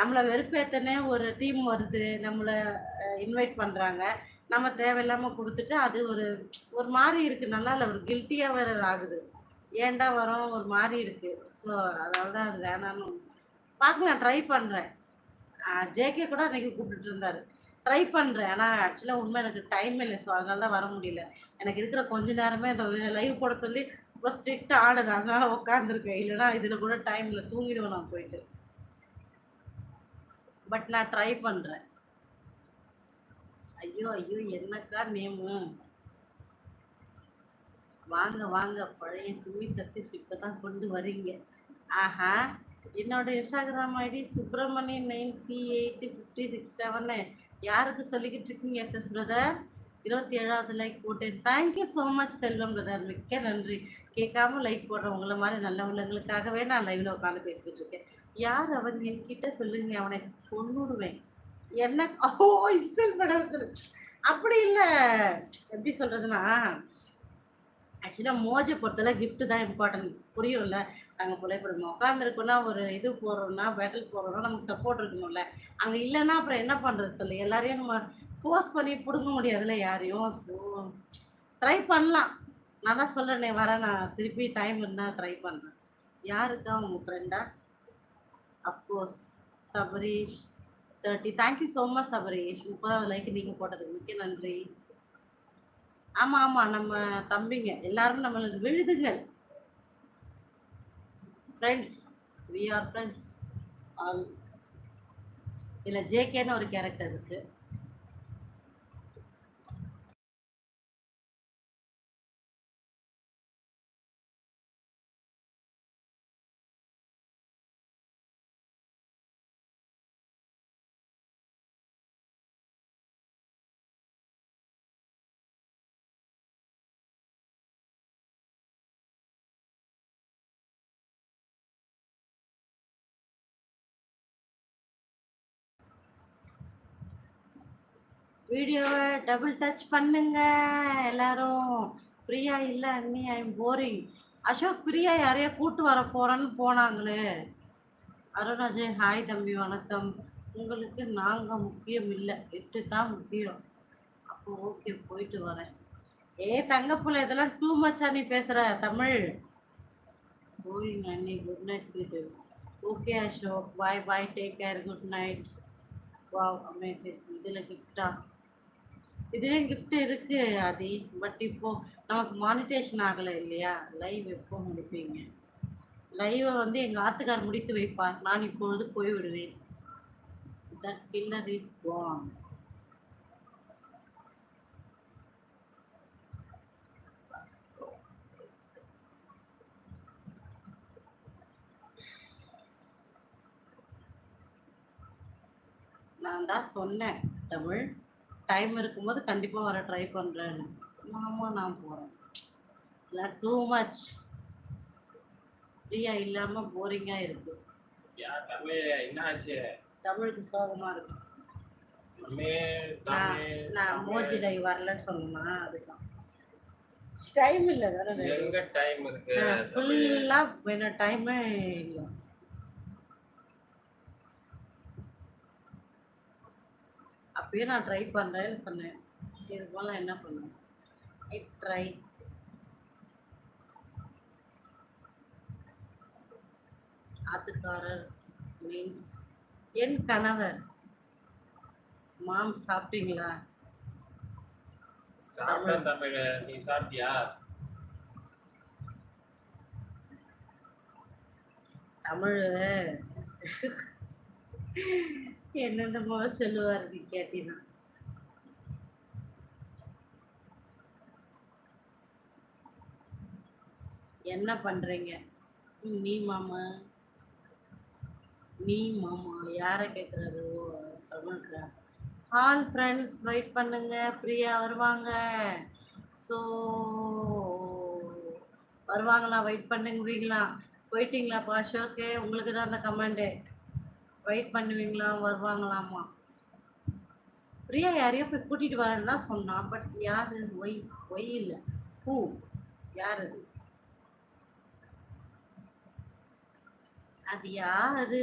நம்மளை வெறுப்பேத்தனே ஒரு டீம் வருது நம்மளை இன்வைட் பண்ணுறாங்க நம்ம தேவையில்லாமல் கொடுத்துட்டு அது ஒரு ஒரு மாதிரி இருக்குது நல்லா இல்லை ஒரு கில்ட்டியாக வேறு ஆகுது. ஏன்டா வரோம்? ஒரு மாதிரி இருக்குது ஸோ அதனால தான் அது வேணான்னு பார்க்க நான் ட்ரை பண்ணுறேன் ஜேகே கூட அன்றைக்கி கூப்பிட்டுட்டு இருந்தார். ட்ரை பண்ணுறேன் ஆனால் ஆக்சுவலாக உண்மை எனக்கு டைம் இல்லை. ஸோ அதனால தான் வர முடியல. எனக்கு இருக்கிற கொஞ்ச நேரமே இந்த லைவ் போட சொல்லி ரொம்ப ஸ்ட்ரிக்டாக ஆடுறேன். அதனால உட்காந்துருக்கேன் இல்லைனா இதில் கூட டைமில் தூங்கிடுவேன் நான் போயிட்டு. பட் நான் ட்ரை பண்ணுறேன் ஐயோ ஐயோ என்னக்கா நேமு? வாங்க வாங்க பழைய சுமி சதீஷ் இப்போ தான் கொண்டு வரீங்க. ஆஹா என்னோட Instagram ID Subramanian nine three eight fifty six seven. யாருக்கு சொல்லிக்கிட்டு இருக்கீங்க எஸ்எஸ் பிரதர்? இருபத்தி ஏழாவது லைக் போட்டேன். Thank you so much Selvam brother மிக்க நன்றி. கேட்காம லைக் போடுறேன் உங்களை மாதிரி நல்ல உள்ளங்களுக்காகவே நான் லைவ்ல உட்காந்து பேசிக்கிட்டு இருக்கேன். யார் அவன்? என்கிட்ட சொல்லுங்க அவனை கொண்டுடுவேன் என்ன? ஓ இன்சல் படம் அப்படி இல்லை. எப்படி சொல்றதுன்னா ஆக்சுவலாக மோஜை பொறுத்தவரை கிஃப்ட்டு தான் இம்பார்ட்டன்ட் புரியும்ல? நாங்கள் புலைப்படணும் உட்காந்துருக்கோம்னா ஒரு இது போடுறோம்னா பேட்டில் போடுறோம்னா நமக்கு சப்போர்ட் இருக்கணும்ல அங்கே இல்லைன்னா அப்புறம் என்ன பண்ணுறது சொல்லு? எல்லாரையும் நம்ம ஃபோர்ஸ் பண்ணி பிடுங்க முடியாதுல்ல? யாரையும். ஸோ ட்ரை பண்ணலாம். நான் தான் சொல்கிறேனே வரேன் நான். திருப்பி டைம் இருந்தால் ட்ரை பண்ணுறேன் யாருக்கா? உங்கள் ஃப்ரெண்டா of course Sabarish. Thirty thank you so much Sabarish. முப்பதாவது லைக் நீங்கள் போட்டதுக்கு மிக்க நன்றி. ஆமாம் ஆமாம் நம்ம தம்பிங்க. எல்லாரும் நம்மளுக்கு விழுதுகள். Friends we are friends all இதில் ஜேகேன்னு ஒரு கேரக்டர் இருக்குது வீடியோவை டபுள் டச் பண்ணுங்க எல்லாரும். பிரியா இல்லை அண்ணி ஐம் போரிங் அசோக் பிரியா யாரையா கூட்டு வர போறேன்னு போனாங்களே. அருண் அஜய் ஹாய் தம்பி வணக்கம். உங்களுக்கு நாங்கள் முக்கியம் இல்லை எட்டு தான் முக்கியம். அப்போ ஓகே போயிட்டு வரேன். ஏ தங்கப்புல இதெல்லாம் டூ மச்சா நீ பேசுற தமிழ்? போயிங் அண்ணி good night sweet okay Ashok bye bye take care good night wow amazing இதில் கிஃப்டா இதுலேயும் கிஃப்ட் இருக்கு ஆதி. பட் இப்போ நமக்கு மானிட்டேஷன் ஆகலை இல்லையா? லைவ் எப்போ முடிப்பீங்க? லைவை வந்து எங்கள் ஆத்துக்கார் முடித்து வைப்பார். நான் இப்பொழுது போய் விடுவேன் தட் கில்லர் இஸ் gone. நான் தான் சொன்னேன் தமிழ். டைம் இருக்கும்போது கண்டிப்பாக வர ட்ரை பண்ணுறேன்னு ஆமாம் நான் போகிறேன் இல்லை டூ மச் ஃப்ரீயாக இல்லாமல் போரிங்காக இருக்கு. தமிழுக்கு சோகமாக இருக்கு. நான் மோஜி லைவ் வரலன்னு சொன்னா அதுதான். டைம் இல்லை தானே டைம் இருக்கு? ஃபுல்லாக டைமே இல்லை. அப்பயே நான் ட்ரை பண்ணுறேன்னு சொன்னேன். இதுக்கு மேலே என்ன பண்ணுவேன் ஐ ட்ரை ஆத்துக்காரர் மீன்ஸ் என் கணவர். மாம் சாப்பிட்டீங்களா? சாப்பிட்டேன் தமிழ். நீ சாப்பிட்டியா? தமிழ். என்னென்னமோ சொல்லுவார் நீ கேட்டீங்கன்னா என்ன பண்றீங்க? ம், நீ மாமா. நீ மாமா. யாரை கேட்குறாரு ஓ தமிழ்க்கா ஹால் ஃப்ரெண்ட்ஸ் வெயிட் பண்ணுங்க. பிரியா வருவாங்க. ஸோ வருவாங்களா? வெயிட் பண்ணுவீங்களா போயிட்டீங்களாப்பா அசோக்கு உங்களுக்கு தான் அந்த கமெண்டு வெயிட் பண்ணுவீங்களா? வருவாங்களாமா பிரியா யாரையோ போய் கூட்டிட்டு வரேன்னு தான் சொன்னான் பட் யாரு? ஒய் ஒய் இல்லை. பூ யார்? அது அது யாரு?